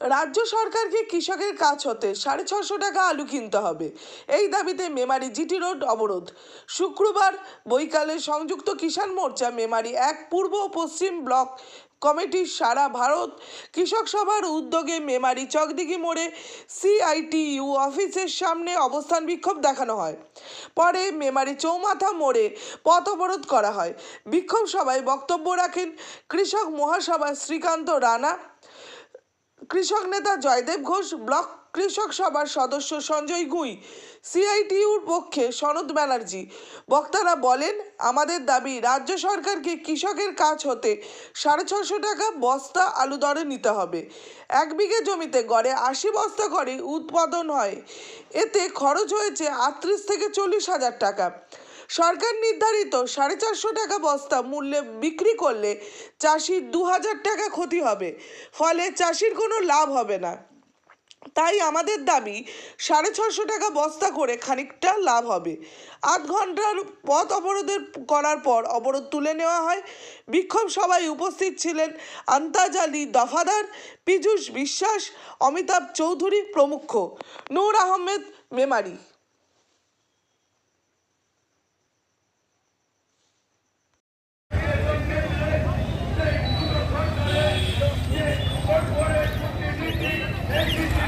রাজ্য সরকারকে কৃষকের কাছ হতে সাড়ে ছশো টাকা আলু কিনতে হবে। এই দাবিতে মেমারি জিটি রোড অবরোধ। শুক্রবার বৈকালে সংযুক্ত কিষাণ মোর্চা মেমারি এক পূর্ব ও পশ্চিম ব্লক কমিটির সারা ভারত কৃষক সভার উদ্যোগে মেমারি চকদিঘি মোড়ে সিআইটিইউ অফিসের সামনে অবস্থান বিক্ষোভ দেখানো হয়। পরে মেমারি চৌমাথা মোড়ে পথ অবরোধ করা হয়। বিক্ষোভ সভায় বক্তব্য রাখেন কৃষক মহাসভা শ্রীকান্ত রানা কৃষক নেতা জয়দেব ঘোষ, ব্লক কৃষক সভার সদস্য সঞ্জয় গুই, সিআইটিউর পক্ষে সনদ ব্যানার্জি। বক্তারা বলেন, আমাদের দাবি, রাজ্য সরকারকে কৃষকের কাজ হতে সাড়ে ছশো টাকা বস্তা আলু দরে নিতে হবে। এক বিঘে জমিতে গড়ে আশি বস্তা করে উৎপাদন হয়। এতে খরচ হয়েছে আটত্রিশ থেকে চল্লিশ হাজার টাকা। সরকার নির্ধারিত সাড়ে চারশো টাকা বস্তা মূল্যে বিক্রি করলে চাষির দু হাজার টাকা ক্ষতি হবে। ফলে চাষির কোনো লাভ হবে না। তাই আমাদের দাবি, সাড়ে ছশো টাকা বস্তা করে খানিকটা লাভ হবে। আধ ঘণ্টার পথ অবরোধের করার পর অবরোধ তুলে নেওয়া হয়। বিক্ষোভ সভায় উপস্থিত ছিলেন আন্তাজ আলী দফাদার, পীযূষ বিশ্বাস, অমিতাভ চৌধুরী প্রমুখ, নূর আহমেদ মেমারি।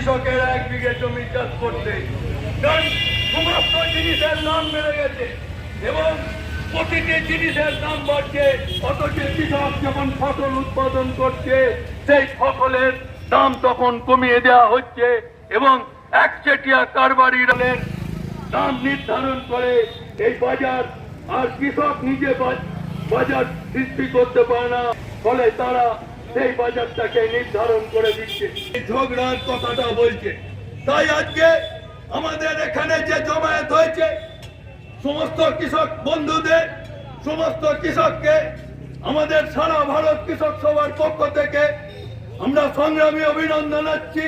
কৃষকের এক বিঘে জমি চাষ করতে সমস্ত জিনিসের দাম বেড়ে গেছে এবং প্রতিটি জিনিসের দাম বাড়ছে, অথচ কৃষক যখন ফসল উৎপাদন করছে, সেই ফসলের দাম তখন কমিয়ে দেওয়া হচ্ছে এবং একচেটিয়া কারবারির দাম নির্ধারণ করে এই বাজার আর কৃষক নিজে বাজার সৃষ্টি করতে পারে না। ফলে তারা সেই বাজারটাকে নির্ধারণ করে দিচ্ছে। ঝগড়ার কথাটা বলছে। তাই আজকে আমাদের এখানে যে জমায়েত হয়েছে, সমস্ত কৃষক বন্ধুদের, সমস্ত কৃষককে, আমাদের সারা ভারত কৃষক সভার পক্ষ থেকে আমরা সংগ্রামী অভিনন্দন জানাচ্ছি